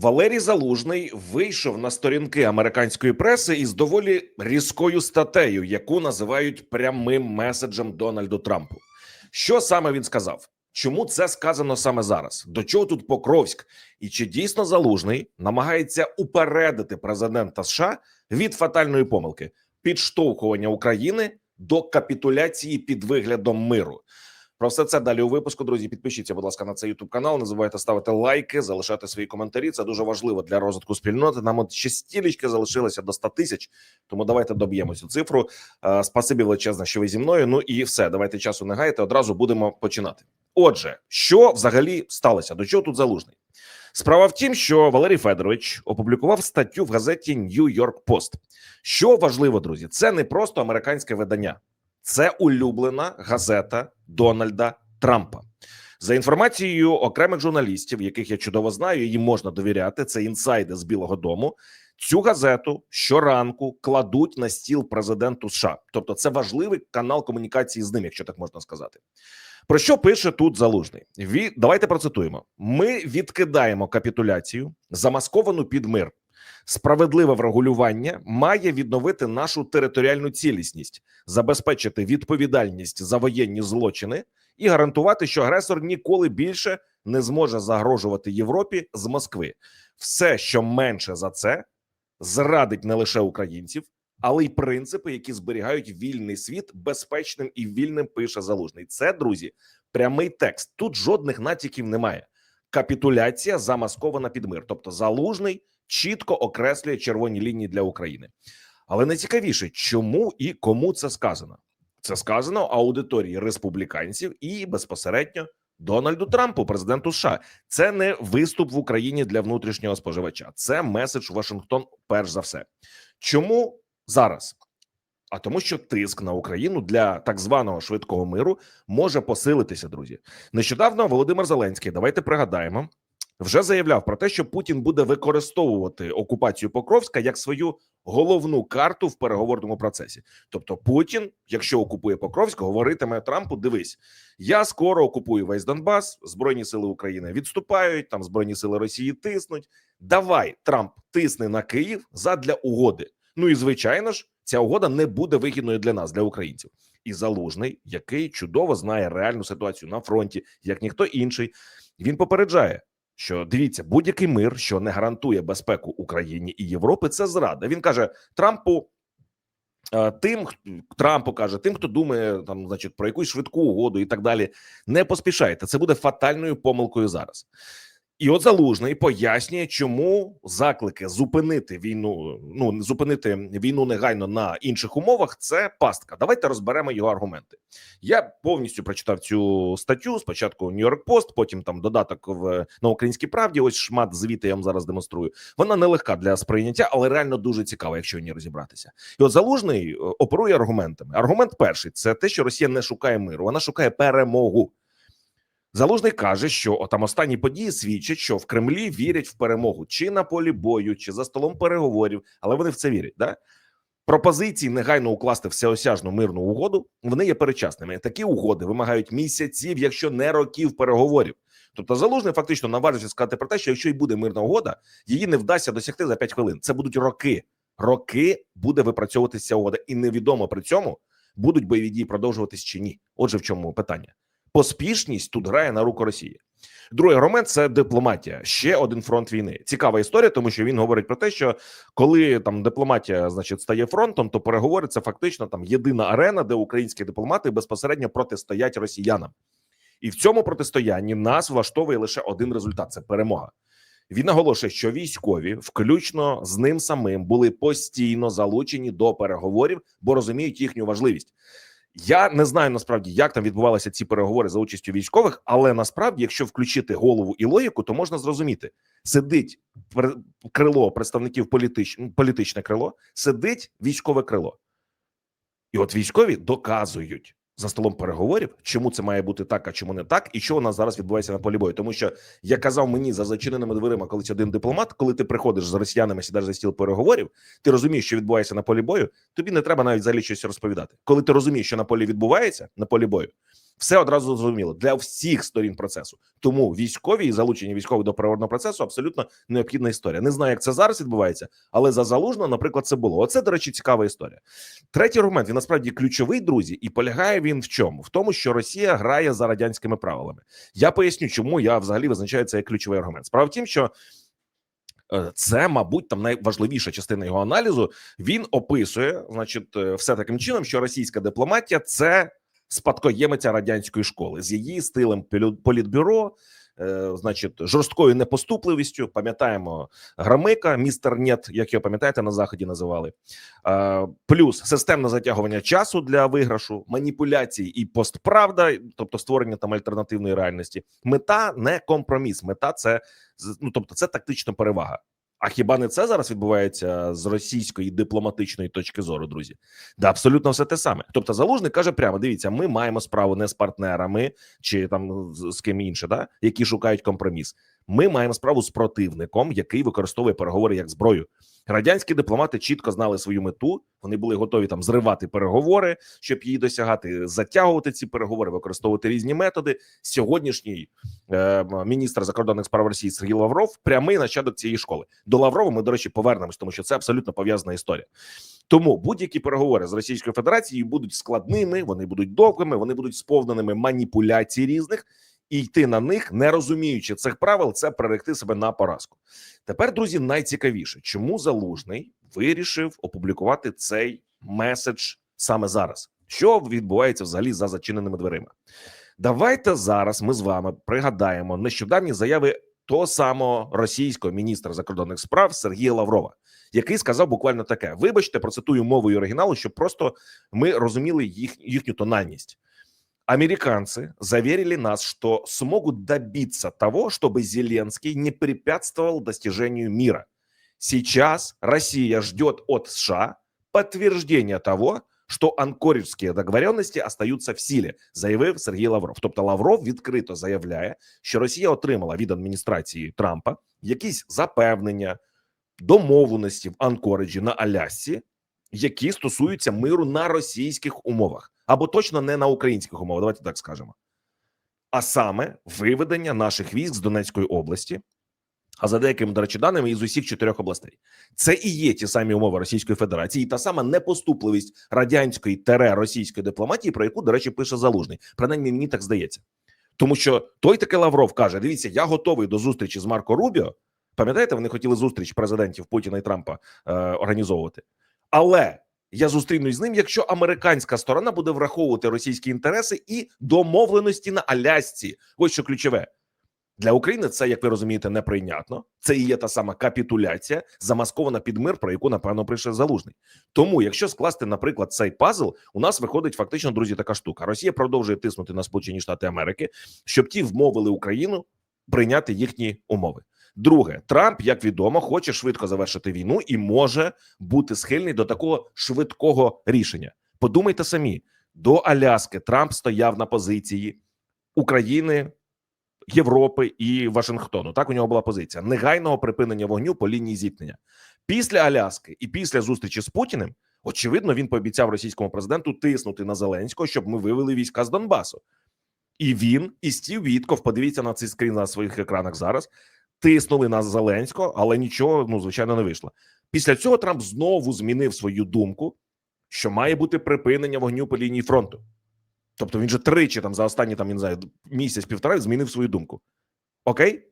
Валерій Залужний вийшов на сторінки американської преси із доволі різкою статтею, яку називають прямим меседжем Дональду Трампу. Що саме він сказав? Чому це сказано саме зараз? До чого тут Покровськ? І чи дійсно залужний намагається упередити президента США від фатальної помилки підштовхування України до капітуляції під виглядом миру? Про все це далі у випуску. Друзі, підпишіться, будь ласка, на цей youtube канал. Не забувайте ставити лайки, залишати свої коментарі. Це дуже важливо для розвитку спільноти. Нам от ще стілечки залишилося до 100 тисяч. Тому давайте доб'ємо цю цифру. Е, Спасибі величезне, що ви зі мною. Ну і все. Давайте часу не гаяти. Одразу будемо починати. Отже, що взагалі сталося? До чого тут залужний? Справа в тім, що Валерій Федорович опублікував статтю в газеті New York Post. Що важливо, друзі, це не просто американське видання, це улюблена газета Дональда Трампа. За інформацією окремих журналістів, яких я чудово знаю, їм можна довіряти. Це інсайди з Білого Дому. Цю газету щоранку кладуть на стіл президенту США. Тобто, це важливий канал комунікації з ним, якщо так можна сказати. Про що пише тут залужний? Ві... Давайте процитуємо: ми відкидаємо капітуляцію, замасковану під мир. Справедливе врегулювання має відновити нашу територіальну цілісність, забезпечити відповідальність за воєнні злочини і гарантувати, що агресор ніколи більше не зможе загрожувати Європі з Москви. Все, що менше за це, зрадить не лише українців, але й принципи, які зберігають вільний світ безпечним і вільним. Пише залужний. Це друзі, прямий текст. Тут жодних натяків немає. Капітуляція замаскована під мир, тобто залужний чітко окреслює червоні лінії для України. Але найцікавіше, чому і кому це сказано? Це сказано аудиторії республіканців і безпосередньо Дональду Трампу, президенту США. Це не виступ в Україні для внутрішнього споживача. Це меседж Вашингтон. Перш за все, чому зараз? А тому, що тиск на Україну для так званого швидкого миру може посилитися, друзі. Нещодавно Володимир Зеленський, давайте пригадаємо, вже заявляв про те, що Путін буде використовувати окупацію Покровська як свою головну карту в переговорному процесі. Тобто, Путін, якщо окупує Покровськ, говоритиме Трампу: дивись, я скоро окупую весь Донбас, збройні сили України відступають, там збройні сили Росії тиснуть. Давай, Трамп тисни на Київ задля угоди. Ну і звичайно ж, ця угода не буде вигідною для нас, для українців. І залужний, який чудово знає реальну ситуацію на фронті, як ніхто інший, він попереджає. Що дивіться, будь-який мир, що не гарантує безпеку Україні і Європи, це зрада. Він каже Трампу. е, Тим Трампу каже, тим, хто думає там, значить, про якусь швидку угоду і так далі, не поспішайте. Це буде фатальною помилкою зараз. І от залужний пояснює, чому заклики зупинити війну, ну зупинити війну негайно на інших умовах. Це пастка. Давайте розберемо його аргументи. Я повністю прочитав цю статтю. Спочатку Нью-Йорк Пост, потім там додаток в на українській правді. Ось шмат звіти я вам зараз демонструю. Вона нелегка для сприйняття, але реально дуже цікава, якщо в ній розібратися. І от залужний е, оперує аргументами. Аргумент перший це те, що Росія не шукає миру, вона шукає перемогу. Залужний каже, що там останні події свідчать, що в Кремлі вірять в перемогу чи на полі бою, чи за столом переговорів, але вони в це вірять. Да? Пропозиції негайно укласти всеосяжну мирну угоду. Вони є перечасними. Такі угоди вимагають місяців, якщо не років переговорів. Тобто, залужний фактично наважився сказати про те, що якщо й буде мирна угода, її не вдасться досягти за 5 хвилин. Це будуть роки. Роки буде випрацьовуватися угода, і невідомо при цьому будуть бойові дії продовжуватись чи ні. Отже, в чому питання? Поспішність тут грає на руку Росії. Другий аргумент це дипломатія. Ще один фронт війни. Цікава історія, тому що він говорить про те, що коли там дипломатія, значить, стає фронтом, то переговори це фактично там єдина арена, де українські дипломати безпосередньо протистоять росіянам, і в цьому протистоянні нас влаштовує лише один результат: це перемога. Він наголошує, що військові, включно з ним самим, були постійно залучені до переговорів, бо розуміють їхню важливість. Я не знаю насправді, як там відбувалися ці переговори за участю військових, але насправді, якщо включити голову і логіку, то можна зрозуміти: сидить крило представників політич... політичне крило, сидить військове крило, і от військові доказують за столом переговорів, чому це має бути так, а чому не так, і що у нас зараз відбувається на полі бою. Тому що я казав мені за зачиненими дверима, колись один дипломат, коли ти приходиш з росіянами, сідаєш за стіл переговорів, ти розумієш, що відбувається на полі бою. Тобі не треба навіть взагалі щось розповідати. Коли ти розумієш, що на полі відбувається на полі бою, Все одразу зрозуміло для всіх сторін процесу. Тому військові і залучення військових до переговорного процесу абсолютно необхідна історія. Не знаю, як це зараз відбувається, але за залужно, наприклад, це було. Оце, до речі, цікава історія. Третій аргумент він насправді ключовий, друзі, і полягає він в чому? В тому, що Росія грає за радянськими правилами. Я поясню, чому я взагалі визначаю це як ключовий аргумент. Справа в тім, що. е, Це, мабуть, там найважливіша частина його аналізу. Він описує, значить, е, все таким чином, що російська дипломатія це спадкоємиця радянської школи з її стилем політбюро, е, значить, жорсткою непоступливістю. Пам'ятаємо Громика, містер Нет, як його пам'ятаєте, на заході називали. Е, Плюс системне затягування часу для виграшу, маніпуляції і постправда, тобто створення там альтернативної реальності. Мета не компроміс. Мета це ну, тобто, це тактична перевага. А хіба не це зараз відбувається з російської дипломатичної точки зору, друзі? Да, абсолютно все те саме. Тобто, залужник каже прямо: дивіться, ми маємо справу не з партнерами чи там з, ким інше, да, які шукають компроміс. Ми маємо справу з противником, який використовує переговори як зброю. Радянські дипломати чітко знали свою мету. Вони були готові там зривати переговори, щоб її досягати, затягувати ці переговори, використовувати різні методи. Сьогоднішній е, міністр закордонних справ Росії Сергій Лавров прямий нащадок цієї школи. До Лаврова ми, до речі, повернемось, тому що це абсолютно пов'язана історія. Тому будь-які переговори з Російською Федерацією будуть складними, вони будуть довгими, вони будуть сповненими маніпуляцій різних, і йти на них, не розуміючи цих правил, це приректи себе на поразку. Тепер, друзі, найцікавіше, чому залужний вирішив опублікувати цей меседж саме зараз. Що відбувається взагалі за зачиненими дверима? Давайте зараз ми з вами пригадаємо нещодавні заяви того самого російського міністра закордонних справ Сергія Лаврова, який сказав буквально таке: вибачте, процитую мовою оригіналу, щоб просто ми розуміли їх, їхню тональність. Американцы заверили нас, что смогут добиться того, чтобы Зеленский не препятствовал достижению мира. Сейчас Россия ждет от США подтверждения того, що анкорівські договоренності остаються в силі, заявив Сергій Лавров. Тобто Лавров відкрито заявляє, що Росія отримала від адміністрації Трампа якісь запевнення, домовленості в Анкориджі на Алясці, які стосуються миру на російських умовах, або точно не на українських умовах. Давайте так скажемо. А саме виведення наших військ з Донецької області, а за деякими, до речі, даними із усіх чотирьох областей. Це і є ті самі умови Російської Федерації, і та сама непоступливість радянської тере російської дипломатії, про яку, до речі, пише залужний. Принаймні, мені так здається. Тому що той таки Лавров каже: дивіться, я готовий до зустрічі з Марко Рубіо. Пам'ятаєте, вони хотіли зустріч президентів Путіна і Трампа е, організовувати, але я зустрінусь з ним, якщо американська сторона буде враховувати російські інтереси і домовленості на Алясці. Ось що ключове. Для України це, як ви розумієте, неприйнятно. Це і є та сама капітуляція, замаскована під мир, про яку напевно прийшов залужний. Тому, якщо скласти, наприклад, цей пазл, у нас виходить фактично, друзі, така штука. Росія продовжує тиснути на Сполучені Штати Америки, щоб ті вмовили Україну прийняти їхні умови. Друге, Трамп, як відомо, хоче швидко завершити війну і може бути схильний до такого швидкого рішення. Подумайте самі: до Аляски Трамп стояв на позиції України. Європи і Вашингтону. Так у нього була позиція негайного припинення вогню по лінії зіткнення. Після Аляски і після зустрічі з Путіним, очевидно, він пообіцяв російському президенту тиснути на Зеленського, щоб ми вивели війська з Донбасу. І він і Стів Вітков, подивіться на цей скрін на своїх екранах зараз. Тиснули на Зеленського, але нічого ну звичайно не вийшло. Після цього Трамп знову змінив свою думку, що має бути припинення вогню по лінії фронту. Тобто він же тричі там за останні там він не місяць-півтора змінив свою думку. Окей?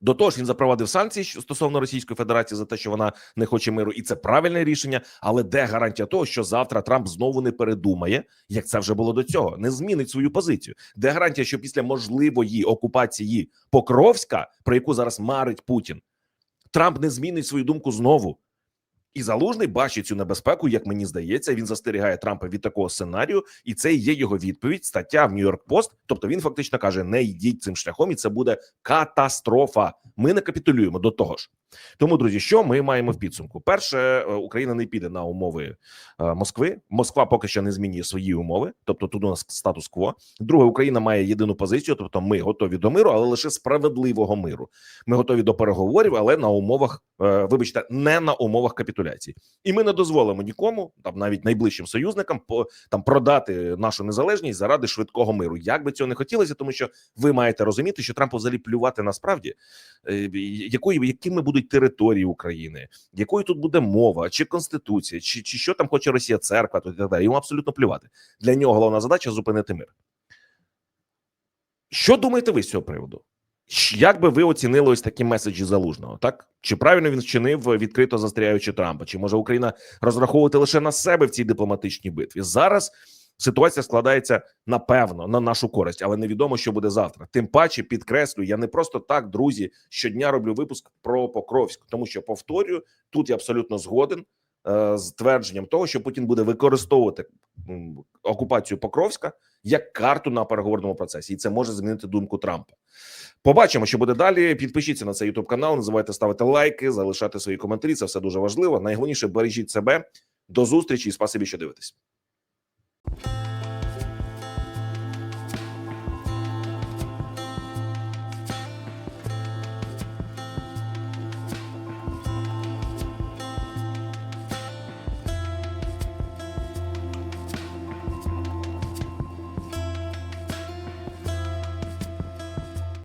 До того ж, він запровадив санкції стосовно Російської Федерації за те, що вона не хоче миру, і це правильне рішення. Але де гарантія того, що завтра Трамп знову не передумає, як це вже було до цього, не змінить свою позицію? Де гарантія, що після можливої окупації Покровська, про яку зараз марить Путін, Трамп не змінить свою думку знову? І залужний бачить цю небезпеку, як мені здається. Він застерігає Трампа від такого сценарію, і це є його відповідь. Стаття в Нью-Йорк Пост. Тобто він фактично каже: не йдіть цим шляхом, і це буде катастрофа. Ми не капітулюємо до того ж. Тому, друзі, що ми маємо в підсумку? Перше, е, Україна не піде на умови е, Москви. Москва поки що не змінює свої умови, тобто тут у нас статус-кво. Друге, Україна має єдину позицію, тобто ми готові до миру, але лише справедливого миру. Ми готові до переговорів, але на умовах, е, вибачте, не на умовах капітуляції. І ми не дозволимо нікому, там навіть найближчим союзникам, по там продати нашу незалежність заради швидкого миру. Як би цього не хотілося, тому що ви маєте розуміти, що Трампу взагалі плювати насправді, якої якими будуть території України, якою тут буде мова, чи конституція, чи, чи що там хоче Росія, церква, то і так далі. Йому абсолютно плювати. Для нього головна задача зупинити мир. Що думаєте ви з цього приводу? Як би ви оцінили ось такі меседжі залужного? Так чи правильно він вчинив, відкрито застряючи Трампа? Чи може Україна розраховувати лише на себе в цій дипломатичній битві? Зараз ситуація складається напевно на нашу користь, але невідомо, що буде завтра. Тим паче підкреслю, я не просто так, друзі, щодня роблю випуск про Покровськ, тому що повторюю, тут я абсолютно згоден е, з твердженням того, що Путін буде використовувати окупацію Покровська як карту на переговорному процесі, і це може змінити думку Трампа. Побачимо, що буде далі. Підпишіться на цей YouTube канал. Не забувайте ставити лайки, залишати свої коментарі. Це все дуже важливо. Найголовніше бережіть себе. До зустрічі і спасибі, що дивитесь.